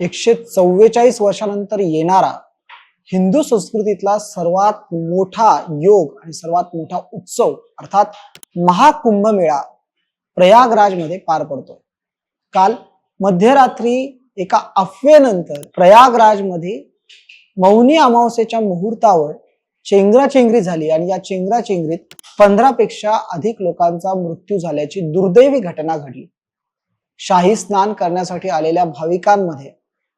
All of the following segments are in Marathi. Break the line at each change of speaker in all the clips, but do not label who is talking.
एकशे चव्वेचाळीस वर्षानंतर येणारा हिंदू संस्कृतीतला सर्वात मोठा योग आणि सर्वात मोठा उत्सव अर्थात महाकुंभमेळा प्रयागराजमध्ये पार पडतो काल मध्यरात्री एका अफवेनंतर प्रयागराजमध्ये मौनी अमावस्येच्या मुहूर्तावर चेंगराचेंगरी झाली आणि या चेंगराचेंगरीत पंधरा पेक्षा अधिक लोकांचा मृत्यू झाल्याची दुर्दैवी घटना घडली. शाही स्नान करण्यासाठी आलेल्या भाविकांमध्ये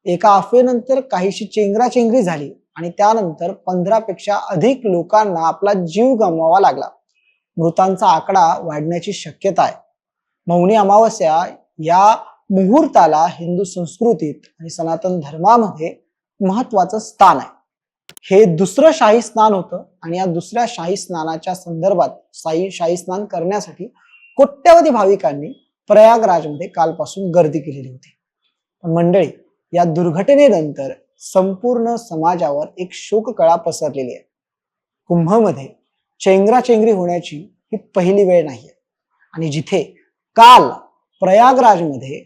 एका अफवेनंतर काहीशी चेंगराचेंगरी झाली आणि त्यानंतर पंधरा पेक्षा अधिक लोकांना आपला जीव गमवावा लागला. मृतांचा आकडा वाढण्याची शक्यता आहे. मौनी अमावस्या या मुहूर्ताला हिंदू संस्कृतीत आणि सनातन धर्मामध्ये महत्वाचं स्थान आहे. हे दुसरं शाही स्नान होतं आणि या दुसऱ्या शाही स्नानाच्या संदर्भात शाही शाही स्नान करण्यासाठी कोट्यवधी भाविकांनी प्रयागराजमध्ये कालपासून गर्दी केलेली होती. पण मंडळी या दुर्घटनेनंतर संपूर्ण समाजावर एक शोककळा पसरलेली आहे. कुंभमध्ये चेंगराचेंगरी होण्याची ही पहिली वेळ नाहीये. आणि जिथे काल प्रयागराजमध्ये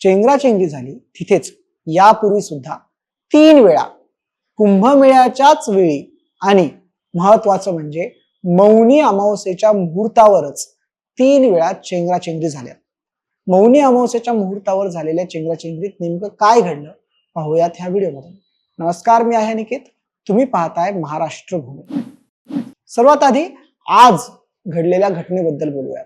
चेंगराचेंगरी झाली तिथेच यापूर्वी सुद्धा तीन वेळा कुंभमेळ्याच्याच वेळी आणि महत्वाचं म्हणजे मौनी अमावस्येच्या मुहूर्तावरच तीन वेळा चेंगराचेंगरी झाल्या. मौनी अमावस्याच्या मुहूर्तावर झालेल्या चेंगराचेंगरीत नेमकं काय घडलं? पाहूयात ह्या व्हिडिओमध्ये नमस्कार मी आहे निकेत. तुम्ही पाहताय महाराष्ट्र भूमी. सर्वात आधी आज घडलेल्या घटनेबद्दल बोलूया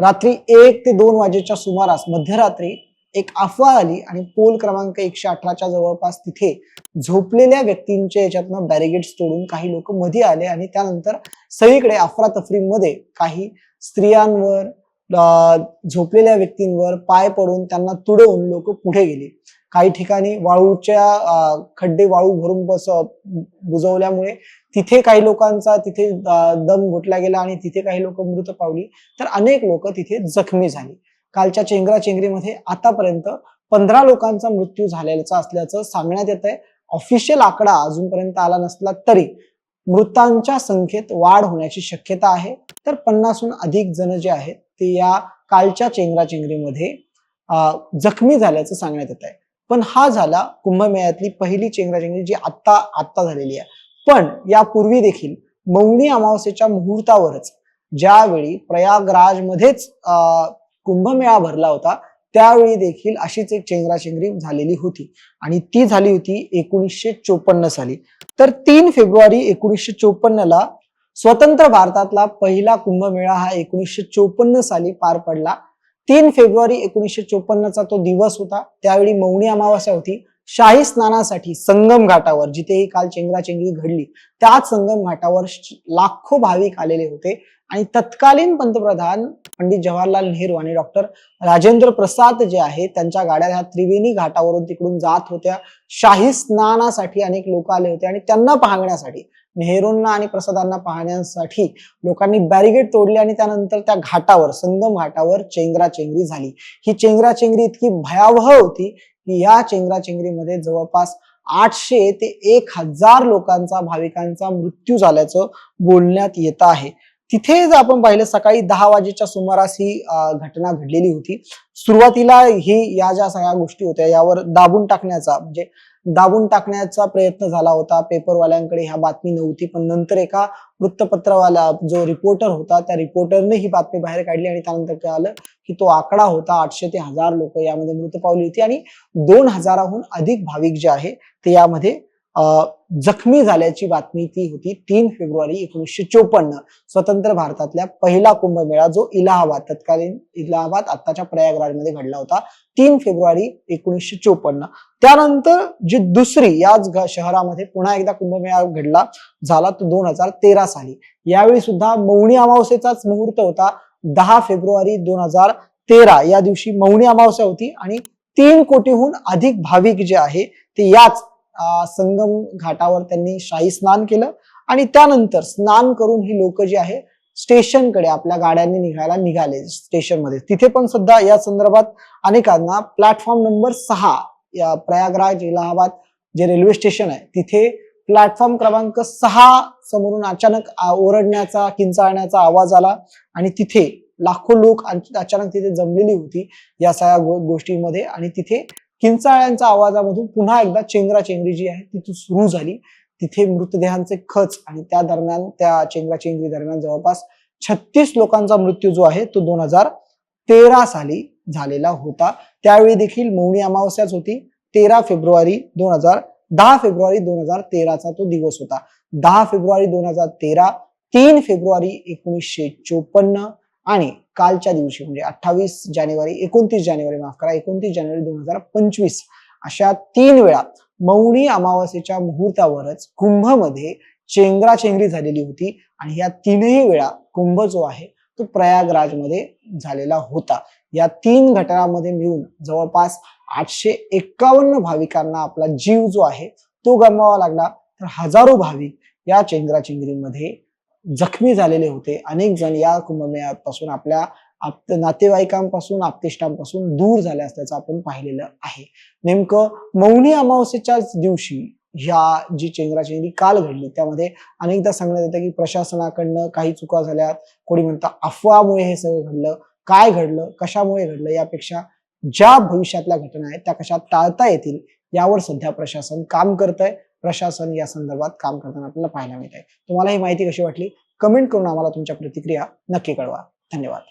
रात्री एक ते दोन वाजेच्या सुमारास मध्यरात्री एक अफवा आली आणि पोल क्रमांक एकशे अठराच्या जवळपास तिथे झोपलेल्या व्यक्तींच्या याच्यातनं बॅरिगेड्स तोडून काही लोक मध्ये आले आणि त्यानंतर सगळीकडे अफरातफरीमध्ये काही स्त्रियांवर झोपलेल्या व्यक्तींवर पाय पडून त्यांना तुडवून लोक पुढे गेले. काही ठिकाणी वाळूच्या खड्डे वाळू भरून बस बुजवल्यामुळे तिथे काही लोकांचा तिथे दम घुटला गेला आणि तिथे काही लोक मृत पावली. तर अनेक लोक तिथे जखमी झाली. कालच्या चेंगरा चेंगरीमध्ये आतापर्यंत पंधरा लोकांचा मृत्यू झालेला असल्याचं सांगण्यात येत आहे ऑफिशियल आकडा अजूनपर्यंत आला नसला तरी मृतांच्या संख्येत वाढ होण्याची शक्यता आहे. तर पन्नासहून अधिक जण जे आहेत ते या कालच्या चेंगराचेंगरीमध्ये जखमी झाल्याचं सांगण्यात येत आहे पण हा झाला कुंभमेळ्यातली पहिली चेंगराचेंगरी जी आत्ता आत्ता झालेली आहे. पण यापूर्वी देखील मौनी अमावस्येच्या मुहूर्तावरच ज्यावेळी प्रयागराजमध्येच अं, कुंभमेळा भरला होता त्यावेळी देखील अशीच एक चेंगराचेंगरी झालेली होती. आणि ती झाली होती एकोणीसशे चोपन्न साली. तर तीन फेब्रुवारी एकोणीसशे चोपन्नला स्वतंत्र भारतातला पहिला कुंभमेळा हा एकोणीसशे चोपन्न साली पार पडला. तीन फेब्रुवारी एकोणीसशे चोपन्नचा तो दिवस होता. त्यावेळी मौनी अमावस्या होती. शाही स्नानासाठी संगम घाटावर जिथेही काल चेंगराचेंगरी घडली त्याच संगम घाटावर लाखो भाविक आलेले होते. आणि तत्कालीन पंतप्रधान पंडित जवाहरलाल नेहरू आणि डॉक्टर राजेंद्र प्रसाद जे आहे त्यांच्या गाड्या ह्या त्रिवेणी घाटावरून तिकडून जात होत्या. शाही स्नानासाठी अनेक लोक आले होते आणि त्यांना पाहण्यासाठी नेहरूंना आणि प्रसादांना पाहण्यासाठी लोकांनी बॅरिगेड तोडले आणि त्यानंतर त्या घाटावर संगम घाटावर चेंगराचेंगरी झाली. ही चेंगराचेंगरी इतकी भयावह होती की या चेंगराचेंगरीमध्ये जवळपास आठशे ते एक हजार लोकांचा भाविकांचा मृत्यू झाल्याचं बोलण्यात येत आहे. तिथे जर आपण पाहिलं सकाळी दहा वाजेच्या सुमारास ही घटना घडलेली होती. सुरुवातीला ही या ज्या सगळ्या गोष्टी होत्या यावर दाबून टाकण्याचा म्हणजे दाबून टाकण्याचा प्रयत्न झाला होता. पेपरवाल्यांकडे ह्या बातमी नव्हती पण नंतर एका वृत्तपत्रवाला जो रिपोर्टर होता त्या रिपोर्टरने ही बातमी बाहेर काढली आणि त्यानंतर कळालं की तो आकडा होता आठशे ते हजार लोक यामध्ये मृत पावली होती. आणि दोन हजाराहून अधिक भाविक जे आहे ते यामध्ये जखमी झाल्याची बातमी ती होती तीन फेब्रुवारी एकोणीसशे चोपन्न. स्वतंत्र भारतातल्या पहिला कुंभमेळा जो इलाहाबाद तत्कालीन इलाहाबाद आत्ताच्या प्रयागराजमध्ये घडला होता तीन फेब्रुवारी एकोणीसशे चोपन्न. त्यानंतर जी दुसरी याच शहरामध्ये पुन्हा एकदा कुंभमेळा घडला झाला तो दोन हजार तेरा साली. यावेळी सुद्धा मौनी अमावस्येचाच मुहूर्त होता. दहा फेब्रुवारी दोन हजार तेरा या दिवशी मौनी अमावस्या होती आणि तीन कोटीहून अधिक भाविक जे आहे ते याच संगम घाटावर त्यांनी शाही स्नान केलं आणि त्यानंतर स्नान करून ही लोक जी आहे स्टेशनकडे आपल्या गाड्यांनी निघायला निघाले स्टेशनमध्ये. तिथे पण सुद्धा या संदर्भात अनेकांना प्लॅटफॉर्म नंबर सहा या प्रयागराज इलाहाबाद जे रेल्वे स्टेशन आहे तिथे प्लॅटफॉर्म क्रमांक सहा समोरून अचानक ओरडण्याचा किंचाळण्याचा आवाज आला आणि तिथे लाखो लोक अचानक तिथे जमलेली होती या सगळ्या गो- गोष्टींमध्ये आणि तिथे किंचाळ्यांच्या आवाजामधून पुन्हा एकदा चेंगराचेंगरी जी आहे ती सुरू झाली. तिथे मृतदेहांचे खच आणि त्या दरम्यान त्या चेंगराचेंगरी दरम्यान जवळपास छत्तीस लोकांचा मृत्यू जो आहे तो दोन हजार तेरा साली झालेला होता. त्यावेळी देखील मौनी अमावस्याच होती. तेरा फेब्रुवारी दोन हजार दहा फेब्रुवारी दोन हजार तेराचा तो दिवस होता. दहा फेब्रुवारी दोन हजार तेरा तीन फेब्रुवारी एकोणीसशे चोपन्न आणि कालच्या दिवशी म्हणजे अठ्ठावीस जानेवारी एकोणतीस जानेवारी माफ करा एकोणतीस जानेवारी दोन हजार पंचवीस अशा तीन वेळा मौनी अमावस्येच्या मुहूर्तावरच कुंभमध्ये चेंगराचेंगरी झालेली होती आणि या तीनही वेळा कुंभ जो आहे तो प्रयागराजमध्ये झालेला होता. या तीन घटनांमध्ये मिळून जवळपास आठशे एक्कावन्न भाविकांना आपला जीव जो आहे तो गमवावा लागला. तर हजारो भाविक या चेंगराचेंगरीमध्ये जखमी झालेले होते. अनेक जण या कुंभमेळ्यापासून आपल्या आप नातेवाईकांपासून आप्तेष्टांपासून दूर झाले असल्याचं आपण पाहिलेलं आहे. नेमकं मौनी अमावस्येच्याच दिवशी ह्या जी चेंगराचेंगरी काल घडली त्यामध्ये अनेकदा सांगण्यात येतं की प्रशासनाकडनं काही चुका झाल्यात. कोणी म्हणतं अफवामुळे हे सगळं घडलं. काय घडलं? कशामुळे घडलं? यापेक्षा ज्या भविष्यातल्या घटना आहेत त्या कशा टाळता येतील? यावर सध्या प्रशासन काम करत आहे प्रशासन या संदर्भात काम करताना आपल्याला पाहायला मिळत आहे तुम्हाला ही माहिती कशी वाटली? कमेंट करून आम्हाला तुमच्या प्रतिक्रिया नक्की कळवा. धन्यवाद.